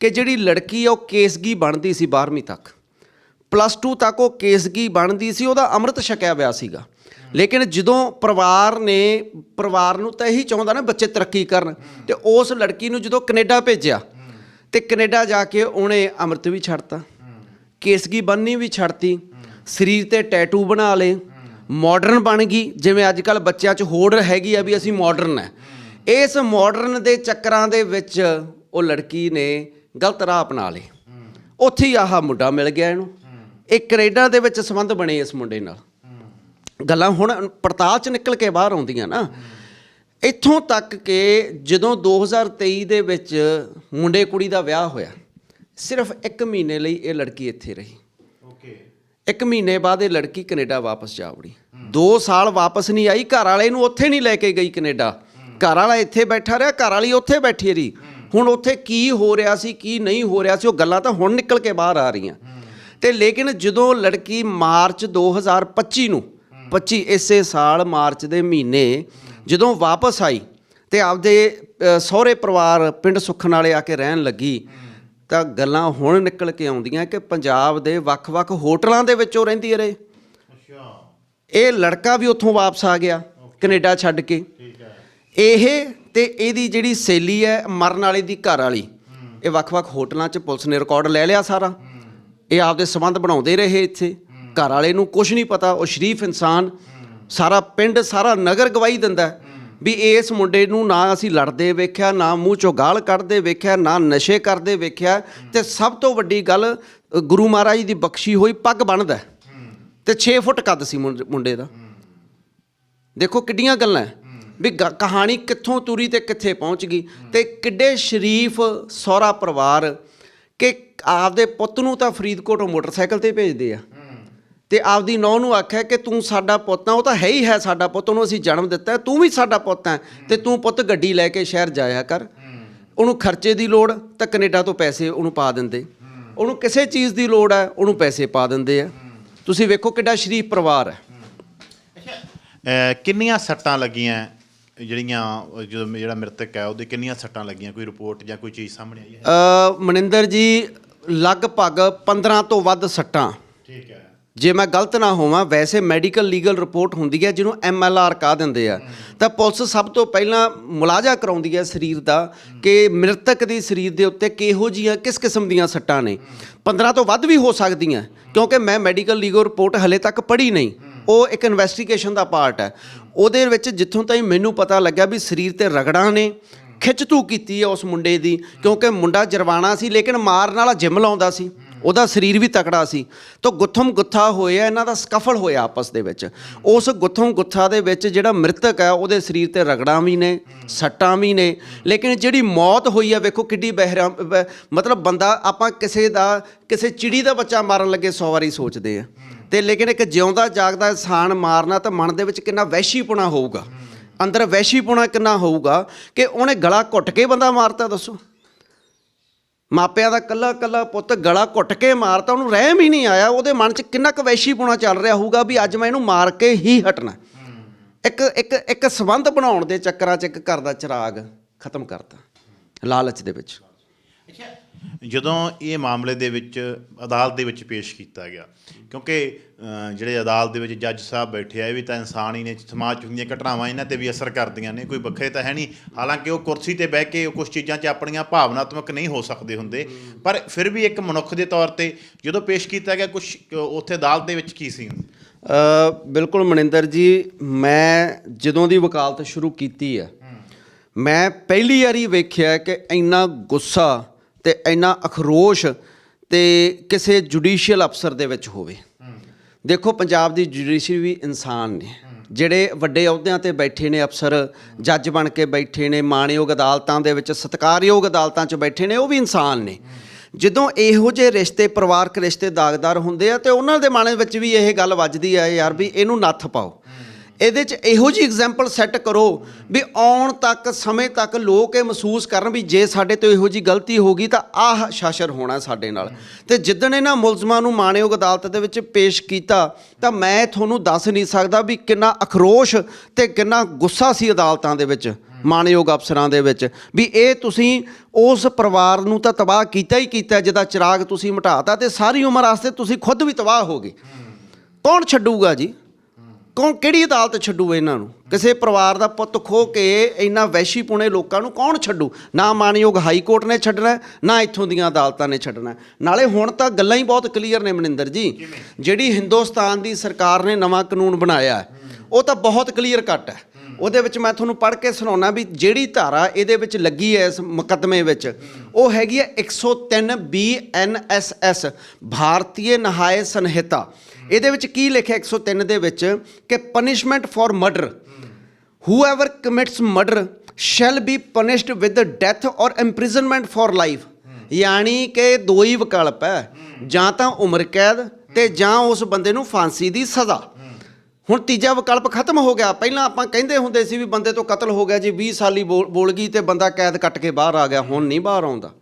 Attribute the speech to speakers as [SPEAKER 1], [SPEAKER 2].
[SPEAKER 1] ਕਿ ਜਿਹੜੀ ਲੜਕੀ ਆ, ਉਹ ਕੇਸਗੀ ਬਣਦੀ ਸੀ 12ਵੀਂ ਤੱਕ। ਪਲੱਸ 2 ਤੱਕ ਉਹ ਕੇਸਗੀ ਬਣਦੀ ਸੀ, ਉਹਦਾ ਅੰਮ੍ਰਿਤ ਛਕਿਆ ਹੋਇਆ ਸੀਗਾ। ਲੇਕਿਨ ਜਦੋਂ ਪਰਿਵਾਰ ਨੇ, ਪਰਿਵਾਰ ਨੂੰ ਤਾਂ ਇਹੀ ਚਾਹੁੰਦਾ ਨਾ ਬੱਚੇ ਤਰੱਕੀ ਕਰਨ, ਤੇ ਉਸ ਲੜਕੀ ਨੂੰ ਜਦੋਂ ਕੈਨੇਡਾ ਭੇਜਿਆ, ਤੇ ਕੈਨੇਡਾ ਜਾ ਕੇ ਉਹਨੇ ਅੰਮ੍ਰਿਤ ਵੀ ਛੱਡਤਾ, ਕੇਸਗੀ ਬੰਨੀ ਵੀ ਛੱਡਤੀ, ਸਰੀਰ ਤੇ ਟੈਟੂ ਬਣਾ ਲਏ ਮਾਡਰਨ ਬਣ ਗਈ, ਜਿਵੇਂ ਅੱਜ ਕੱਲ ਬੱਚਿਆਂ 'ਚ ਹੋੜ ਹੈਗੀ ਆ ਵੀ ਅਸੀਂ ਮਾਡਰਨ ਹੈ ਇਸ ਮਾਡਰਨ ਦੇ ਚੱਕਰਾਂ ਦੇ ਵਿੱਚ ਉਹ ਲੜਕੀ ਨੇ ਗਲਤ ਰਾਹ ਅਪਣਾ ਲਏ। ਉੱਥੇ ਹੀ ਆਹ ਮੁੰਡਾ ਮਿਲ ਗਿਆ ਇਹਨੂੰ। ਇਹ ਕੈਨੇਡਾ ਦੇ ਵਿੱਚ ਸੰਬੰਧ ਬਣੇ ਇਸ ਮੁੰਡੇ ਨਾਲ। ਗੱਲਾਂ ਹੁਣ ਪੜਤਾਲ ਚ ਨਿਕਲ ਕੇ ਬਾਹਰ ਆਉਂਦੀਆਂ ਨਾ। ਇੱਥੋਂ ਤੱਕ ਕਿ ਜਦੋਂ 2023 ਦੇ ਵਿੱਚ ਮੁੰਡੇ ਕੁੜੀ ਦਾ ਵਿਆਹ ਹੋਇਆ ਸਿਰਫ 1 ਮਹੀਨੇ ਲਈ ਇਹ ਲੜਕੀ ਇੱਥੇ ਰਹੀ।
[SPEAKER 2] ਓਕੇ
[SPEAKER 1] ਇੱਕ ਮਹੀਨੇ ਬਾਅਦ ਇਹ ਲੜਕੀ ਕੈਨੇਡਾ ਵਾਪਸ ਜਾ ਵੜੀ। 2 ਸਾਲ ਵਾਪਸ ਨਹੀਂ ਆਈ ਘਰ ਵਾਲੇ ਨੂੰ ਉੱਥੇ ਨਹੀਂ ਲੈ ਕੇ ਗਈ ਕੈਨੇਡਾ। ਘਰ ਵਾਲਾ ਇੱਥੇ ਬੈਠਾ ਰਿਹਾ ਘਰ ਵਾਲੀ ਉੱਥੇ ਬੈਠੀ ਰਹੀ। ਹੁਣ ਉੱਥੇ ਕੀ ਹੋ ਰਿਹਾ ਸੀ ਕੀ ਨਹੀਂ ਹੋ ਰਿਹਾ ਸੀ ਉਹ ਗੱਲਾਂ ਤਾਂ ਹੁਣ ਨਿਕਲ ਕੇ ਬਾਹਰ ਆ ਰਹੀਆਂ। ਤੇ ਲੇਕਿਨ ਜਦੋਂ ਲੜਕੀ ਮਾਰਚ 2025 ਨੂੰ 25 ਇਸੇ ਸਾਲ ਮਾਰਚ ਦੇ ਮਹੀਨੇ ਜਦੋਂ ਵਾਪਸ ਆਈ ਤੇ ਆਪਦੇ ਸਹੁਰੇ ਪਰਿਵਾਰ ਪਿੰਡ ਸੁਖਣ ਵਾਲੇ ਆ ਕੇ ਰਹਿਣ ਲੱਗੀ ਤਾਂ ਗੱਲਾਂ ਹੁਣ ਨਿਕਲ ਕੇ ਆਉਂਦੀਆਂ ਕਿ ਪੰਜਾਬ ਦੇ ਵੱਖ-ਵੱਖ ਹੋਟਲਾਂ ਦੇ ਵਿੱਚ ਰਹਿੰਦੀ ਰਹੇ।
[SPEAKER 2] ਅੱਛਾ।
[SPEAKER 1] ਇਹ ਲੜਕਾ ਵੀ ਉੱਥੋਂ ਵਾਪਸ ਆ ਗਿਆ ਕੈਨੇਡਾ ਛੱਡ ਕੇ।
[SPEAKER 2] ਠੀਕ ਹੈ।
[SPEAKER 1] ਇਹ ਤੇ ਇਹਦੀ ਜਿਹੜੀ ਸੇਲੀ ਹੈ, ਮਰਨ ਵਾਲੇ ਦੀ ਘਰ ਵਾਲੀ, ਇਹ ਵੱਖ-ਵੱਖ ਹੋਟਲਾਂ 'ਚ ਪੁਲਿਸ ਨੇ ਰਿਕਾਰਡ ਲੈ ਲਿਆ ਸਾਰਾ। ਇਹ ਆਪਦੇ ਸੰਬੰਧ ਬਣਾਉਂਦੇ ਰਹੇ ਇੱਥੇ। ਘਰ ਵਾਲੇ ਨੂੰ ਕੁਝ ਨਹੀਂ ਪਤਾ, ਉਹ ਸ਼ਰੀਫ ਇਨਸਾਨ। ਸਾਰਾ ਪਿੰਡ, ਸਾਰਾ ਨਗਰ ਗਵਾਹੀ ਦਿੰਦਾ ਹੈ ਵੀ ਇਸ ਮੁੰਡੇ ਨੂੰ ਨਾ ਅਸੀਂ ਲੜਦੇ ਵੇਖਿਆ, ਨਾ ਮੂੰਹ ਚੋਂ ਗਾਲ ਕੱਢਦੇ ਵੇਖਿਆ, ਨਾ ਨਸ਼ੇ ਕਰਦੇ ਵੇਖਿਆ। ਤੇ ਸਭ ਤੋਂ ਵੱਡੀ ਗੱਲ ਗੁਰੂ ਮਹਾਰਾਜ ਦੀ ਬਖਸ਼ੀ ਹੋਈ ਪੱਗ ਬੰਨਦਾ ਹੈ। ਤੇ 6 ਫੁੱਟ ਕੱਦ ਸੀ ਮੁੰਡੇ ਮੁੰਡੇ ਦਾ। ਦੇਖੋ ਕਿੱਡੀਆਂ ਗੱਲਾਂ ਹੈ। ਵੀ ਗ- ਕਹਾਣੀ ਕਿੱਥੋਂ ਤੁਰੀ ਤੇ ਕਿੱਥੇ ਪਹੁੰਚ ਗਈ। ਤੇ ਕਿੱਡੇ ਸ਼ਰੀਫ ਸਹੁਰਾ ਪਰਿਵਾਰ ਕਿ ਆਪਦੇ ਪੁੱਤ ਨੂੰ ਤਾਂ ਫਰੀਦਕੋਟ ਮੋਟਰਸਾਈਕਲ ਤੇ ਭੇਜਦੇ ਆ। ਤੇ ਆਪਦੀ ਨੌਂ ਨੂੰ ਆਖਿਆ ਕਿ ਤੂੰ ਸਾਡਾ ਪੁੱਤ ਆ, ਉਹ ਤਾਂ ਹੈ ਹੀ ਹੈ ਸਾਡਾ ਪੁੱਤ, ਉਹਨੂੰ ਅਸੀਂ ਜਨਮ ਦਿੱਤਾ ਤੂੰ ਵੀ ਸਾਡਾ ਪੁੱਤ ਹੈ ਤੇ ਤੂੰ ਪੁੱਤ ਗੱਡੀ ਲੈ ਕੇ ਸ਼ਹਿਰ ਜਾਇਆ ਕਰ। ਉਹਨੂੰ ਖਰਚੇ ਦੀ ਲੋੜ ਤਾਂ ਕੈਨੇਡਾ ਤੋਂ ਪੈਸੇ ਉਹਨੂੰ ਪਾ ਦਿੰਦੇ। ਉਹਨੂੰ ਕਿਸੇ ਚੀਜ਼ ਦੀ ਲੋੜ ਹੈ, ਉਹਨੂੰ ਪੈਸੇ ਪਾ ਦਿੰਦੇ ਆ। ਤੁਸੀਂ ਵੇਖੋ ਕਿੱਡਾ ਸ਼ਰੀਫ ਪਰਿਵਾਰ ਹੈ।
[SPEAKER 2] ਕਿੰਨੀਆਂ ਸੱਟਾਂ ਲੱਗੀਆਂ? ਜਿਹੜੀਆਂ ਜਦੋਂ ਜਿਹੜਾ ਮ੍ਰਿਤਕ ਹੈ ਉਹਦੇ ਕਿੰਨੀਆਂ ਸੱਟਾਂ ਲੱਗੀਆਂ? ਕੋਈ ਰਿਪੋਰਟ ਜਾਂ ਕੋਈ ਚੀਜ਼ ਸਾਹਮਣੇ ਆਈ ਹੈ?
[SPEAKER 1] ਅ ਮਨਿੰਦਰ ਜੀ ਲਗਭਗ 15 ਤੋਂ ਵੱਧ ਸੱਟਾਂ।
[SPEAKER 2] ਠੀਕ ਹੈ।
[SPEAKER 1] ਜੇ ਮੈਂ ਗਲਤ ਨਾ ਹੋਵਾਂ ਵੈਸੇ ਮੈਡੀਕਲ ਲੀਗਲ ਰਿਪੋਰਟ ਹੁੰਦੀ ਹੈ ਜਿਹਨੂੰ ਐਮ ਐਲ ਆਰ ਕਹ ਦਿੰਦੇ ਆ। ਤਾਂ ਪੁਲਿਸ ਸਭ ਤੋਂ ਪਹਿਲਾਂ ਮੁਲਾਜ਼ਾ ਕਰਾਉਂਦੀ ਹੈ ਸਰੀਰ ਦਾ ਕਿ ਮ੍ਰਿਤਕ ਦੀ ਸਰੀਰ ਦੇ ਉੱਤੇ ਕਿਹੋ ਜੀਆਂ ਕਿਸ ਕਿਸਮ ਦੀਆਂ ਸੱਟਾਂ ਨੇ। 15 ਤੋਂ ਵੱਧ ਵੀ ਹੋ ਸਕਦੀਆਂ ਕਿਉਂਕਿ ਮੈਂ ਮੈਡੀਕਲ ਲੀਗਲ ਰਿਪੋਰਟ ਹਲੇ ਤੱਕ ਪੜ੍ਹੀ ਨਹੀਂ। ਉਹ ਇੱਕ ਇਨਵੈਸਟੀਗੇਸ਼ਨ ਦਾ ਪਾਰਟ ਹੈ। ਉਹਦੇ ਵਿੱਚ ਜਿੱਥੋਂ ਤਾਈਂ ਮੈਨੂੰ ਪਤਾ ਲੱਗਾ ਵੀ ਸਰੀਰ ਤੇ ਰਗੜਾਂ ਨੇ, ਖਿੱਚ ਤੂ ਕੀਤੀ ਹੈ ਉਸ ਮੁੰਡੇ ਦੀ, ਕਿਉਂਕਿ ਮੁੰਡਾ ਜਰਵਾਣਾ ਸੀ, ਲੇਕਿਨ ਮਾਰਨ ਵਾਲਾ ਜਿਮ ਲਾਉਂਦਾ ਸੀ। ਉਹਦਾ ਸਰੀਰ ਵੀ ਤਕੜਾ ਸੀ। ਤਾਂ ਗੁੱਥਮ ਗੁੱਥਾ ਹੋਇਆ, ਇਹਨਾਂ ਦਾ ਸਕਫਲ ਹੋਇਆ ਆਪਸ ਦੇ ਵਿੱਚ। ਉਸ ਗੁੱਥਮ ਗੁੱਥਾ ਦੇ ਵਿੱਚ ਜਿਹੜਾ ਮ੍ਰਿਤਕ ਹੈ, ਉਹਦੇ ਸਰੀਰ ਤੇ ਰਗੜਾਂ ਵੀ ਨੇ, ਸੱਟਾਂ ਵੀ ਨੇ। ਲੇਕਿਨ ਜਿਹੜੀ ਮੌਤ ਹੋਈ ਹੈ, ਵੇਖੋ ਕਿੱਡੀ ਬਹਿਰਾ ਮਤਲਬ ਬੰਦਾ ਆਪਾਂ ਕਿਸੇ ਦਾ, ਕਿਸੇ ਚਿੜੀ ਦਾ ਬੱਚਾ ਮਾਰਨ ਲੱਗੇ 100 ਵਾਰੀ ਸੋਚਦੇ ਆ। ਤੇ ਲੇਕਿਨ ਇੱਕ ਜਿਉਂਦਾ ਜਾਗਦਾ ਇਨਸਾਨ ਮਾਰਨਾ ਤਾਂ ਮਨ ਦੇ ਵਿੱਚ ਕਿੰਨਾ ਵਹਿਸ਼ੀਪੁਣਾ ਹੋਊਗਾ। ਅੰਦਰ ਵਹਿਸ਼ੀਪੁਣਾ ਕਿੰਨਾ ਹੋਊਗਾ ਕਿ ਉਹਨੇ ਗਲਾ ਘੁੱਟ ਕੇ ਬੰਦਾ ਮਾਰਤਾ ਦੱਸੋ। ਮਾਪਿਆਂ ਦਾ ਕੱਲਾ ਕੱਲਾ ਪੁੱਤ ਗਲਾ ਘੁੱਟ ਕੇ ਮਾਰਤਾ, ਉਹਨੂੰ ਰਹਿਮ ਹੀ ਨਹੀਂ ਆਇਆ, ਉਹਦੇ ਮਨ 'ਚ ਕਿੰਨਾ ਕੁ ਵੈਸ਼ੀਪੁਣਾ ਚੱਲ ਰਿਹਾ ਹੋਊਗਾ ਵੀ ਅੱਜ ਮੈਂ ਇਹਨੂੰ ਮਾਰ ਕੇ ਹੀ ਹਟਣਾ। ਇੱਕ ਇੱਕ ਇੱਕ ਸਬੰਧ ਬਣਾਉਣ ਦੇ ਚੱਕਰਾਂ 'ਚ ਇੱਕ ਘਰ ਦਾ ਚਿਰਾਗ ਖਤਮ ਕਰਤਾ, ਲਾਲਚ ਦੇ ਵਿੱਚ।
[SPEAKER 2] ਅੱਛਾ ਜਦੋਂ ਇਹ ਮਾਮਲੇ ਦੇ ਵਿੱਚ ਅਦਾਲਤ ਦੇ ਵਿੱਚ ਪੇਸ਼ ਕੀਤਾ ਗਿਆ ਕਿਉਂਕਿ ਜਿਹੜੇ ਅਦਾਲਤ ਦੇ ਵਿੱਚ ਜੱਜ ਸਾਹਿਬ ਬੈਠੇ ਆ ਇਹ ਵੀ ਤਾਂ ਇਨਸਾਨ ਹੀ ਨੇ ਸਮਾਜ 'ਚ ਹੁੰਦੀਆਂ ਘਟਨਾਵਾਂ ਇਹਨਾਂ ਤੇ ਵੀ ਅਸਰ ਕਰਦੀਆਂ ਨੇ ਕੋਈ ਵੱਖਰੇ ਤਾਂ ਹੈ ਨਹੀਂ। ਹਾਲਾਂਕਿ ਉਹ ਕੁਰਸੀ ਤੇ ਬਹਿ ਕੇ ਕੁਝ ਚੀਜ਼ਾਂ 'ਚ ਆਪਣੀਆਂ ਭਾਵਨਾਤਮਕ ਨਹੀਂ ਹੋ ਸਕਦੇ ਹੁੰਦੇ ਪਰ ਫਿਰ ਵੀ ਇੱਕ ਮਨੁੱਖ ਦੇ ਤੌਰ ਤੇ ਜਦੋਂ ਪੇਸ਼ ਕੀਤਾ ਗਿਆ ਕੁਝ ਉੱਥੇ ਅਦਾਲਤ ਦੇ ਵਿੱਚ ਕੀ ਸੀ?
[SPEAKER 1] ਅ, ਬਿਲਕੁਲ ਮਨਿੰਦਰ ਜੀ ਮੈਂ ਜਦੋਂ ਦੀ ਵਕਾਲਤ ਸ਼ੁਰੂ ਕੀਤੀ ਹੈ। ਮੈਂ ਪਹਿਲੀ ਵਾਰੀ ਵੇਖਿਆ ਕਿ ਇੰਨਾ ਗੁੱਸਾ ਤੇ ਇੰਨਾ ਅਖਰੋਸ਼ ਤੇ ਕਿਸੇ ਜੁਡੀਸ਼ੀਅਲ ਅਫਸਰ ਦੇ ਵਿੱਚ ਹੋਵੇ। ਦੇਖੋ, ਪੰਜਾਬ ਦੀ ਜੁਡੀਸ਼ਰੀ ਵੀ ਇਨਸਾਨ ਨੇ। ਜਿਹੜੇ ਵੱਡੇ ਅਹੁਦਿਆਂ ਤੇ ਬੈਠੇ ਨੇ ਅਫਸਰ, ਜੱਜ ਬਣ ਕੇ ਬੈਠੇ ਨੇ, ਮਾਣਯੋਗ ਅਦਾਲਤਾਂ ਦੇ ਵਿੱਚ, ਸਤਿਕਾਰਯੋਗ ਅਦਾਲਤਾਂ 'ਚ ਬੈਠੇ ਨੇ, ਉਹ ਵੀ ਇਨਸਾਨ ਨੇ। ਜਦੋਂ ਇਹੋ ਜਿਹੇ ਰਿਸ਼ਤੇ, ਪਰਿਵਾਰਕ ਰਿਸ਼ਤੇ ਦਾਗਦਾਰ ਹੁੰਦੇ ਆ ਤੇ ਉਹਨਾਂ ਦੇ ਮਨ ਵਿੱਚ ਵੀ ਇਹ ਗੱਲ ਵੱਜਦੀ ਆ ਯਾਰ ਵੀ ਇਹਨੂੰ ਨੱਥ ਪਾਓ। ਇਹਦੇ 'ਚ ਇਹੋ ਜੀ ਐਗਜ਼ਾਮਪਲ ਸੈੱਟ ਕਰੋ ਵੀ ਆਉਣ ਤੱਕ, ਸਮੇਂ ਤੱਕ ਲੋਕ ਇਹ ਮਹਿਸੂਸ ਕਰਨ ਵੀ ਜੇ ਸਾਡੇ ਤੋਂ ਇਹੋ ਜੀ ਗਲਤੀ ਹੋ ਗਈ ਤਾਂ ਆਹ ਸ਼ਾਸਰ ਹੋਣਾ ਸਾਡੇ ਨਾਲ। ਤੇ ਜਿੱਦਣ ਇਹਨਾਂ ਮੁਲਜ਼ਮਾਂ ਨੂੰ ਮਾਣਯੋਗ ਅਦਾਲਤ ਦੇ ਵਿੱਚ ਪੇਸ਼ ਕੀਤਾ ਤਾਂ ਮੈਂ ਤੁਹਾਨੂੰ ਦੱਸ ਨਹੀਂ ਸਕਦਾ ਵੀ ਕਿੰਨਾ ਅਖਰੋਸ਼ ਤੇ ਕਿੰਨਾ ਗੁੱਸਾ ਸੀ ਅਦਾਲਤਾਂ ਦੇ ਵਿੱਚ, ਮਾਨਯੋਗ ਅਫਸਰਾਂ ਦੇ ਵਿੱਚ। ਵੀ ਇਹ ਤੁਸੀਂ ਉਸ ਪਰਿਵਾਰ ਨੂੰ ਤਾਂ ਤਬਾਹ ਕੀਤਾ ਹੀ ਕੀਤਾ, ਜਿਹਦਾ ਚਿਰਾਗ ਤੁਸੀਂ ਮਿਟਾਤਾ ਤੇ ਸਾਰੀ ਉਮਰ ਵਾਸਤੇ ਤੁਸੀਂ ਖੁਦ ਵੀ ਤਬਾਹ ਹੋ ਗਏ। ਕੌਣ ਛੱਡੂਗਾ ਜੀ? ਕੌਣ ਕਿਹੜੀ ਅਦਾਲਤ ਛੱਡੂ ਇਹਨਾਂ ਨੂੰ? ਕਿਸੇ ਪਰਿਵਾਰ ਦਾ ਪੁੱਤ ਖੋ ਕੇ ਇੰਨਾ ਵੈਸ਼ੀ ਪੁਣੇ ਲੋਕਾਂ ਨੂੰ ਕੌਣ ਛੱਡੂ? ਨਾ ਮਾਨਯੋਗ ਹਾਈ ਕੋਰਟ ਨੇ ਛੱਡਣਾ ਨਾ ਇੱਥੋਂ ਦੀਆਂ ਅਦਾਲਤਾਂ ਨੇ ਛੱਡਣਾ। ਨਾਲੇ ਹੁਣ ਤਾਂ ਗੱਲਾਂ ਹੀ ਬਹੁਤ ਕਲੀਅਰ ਨੇ ਮਨਿੰਦਰ ਜੀ। ਜਿਹੜੀ ਹਿੰਦੁਸਤਾਨ ਦੀ ਸਰਕਾਰ ਨੇ ਨਵਾਂ ਕਾਨੂੰਨ ਬਣਾਇਆ ਉਹ ਤਾਂ ਬਹੁਤ ਕਲੀਅਰ ਕੱਟ ਹੈ। ਉਹਦੇ ਵਿੱਚ ਮੈਂ ਤੁਹਾਨੂੰ ਪੜ੍ਹ ਕੇ ਸੁਣਾਉਣਾ ਵੀ ਜਿਹੜੀ ਧਾਰਾ ਇਹਦੇ ਵਿੱਚ ਲੱਗੀ ਹੈ ਇਸ ਮੁਕੱਦਮੇ ਵਿੱਚ, ਉਹ ਹੈਗੀ ਹੈ 103 ਬੀਐਨਐਸਐਸ ਭਾਰਤੀ ਨਹਾਏ ਸੰਹਿਤਾ ਇਹਦੇ ਵਿੱਚ ਕੀ ਲਿਖਿਆ 103 ਦੇ ਵਿੱਚ ਕਿ punishment for murder whoever commits murder shall be punished with the death or imprisonment for life ਯਾਨੀ ਕਿ ਦੋ ਹੀ ਵਿਕਲਪ ਹੈ, ਜਾਂ ਤਾਂ ਉਮਰ ਕੈਦ ਤੇ ਜਾਂ ਉਸ ਬੰਦੇ ਨੂੰ ਫਾਂਸੀ ਦੀ ਸਜ਼ਾ। ਹੁਣ ਤੀਜਾ ਵਿਕਲਪ ਖਤਮ ਹੋ ਗਿਆ। ਪਹਿਲਾਂ ਆਪਾਂ ਕਹਿੰਦੇ ਹੁੰਦੇ ਸੀ ਵੀ ਬੰਦੇ ਤੋਂ ਕਤਲ ਹੋ ਗਿਆ ਜੀ 20 ਸਾਲੀ ਬੋਲ ਬੋਲ ਗਈ ਤੇ ਬੰਦਾ ਕੈਦ ਕੱਟ ਕੇ ਬਾਹਰ ਆ ਗਿਆ। ਹੁਣ ਨਹੀਂ ਬਾਹਰ ਆਉਂਦਾ।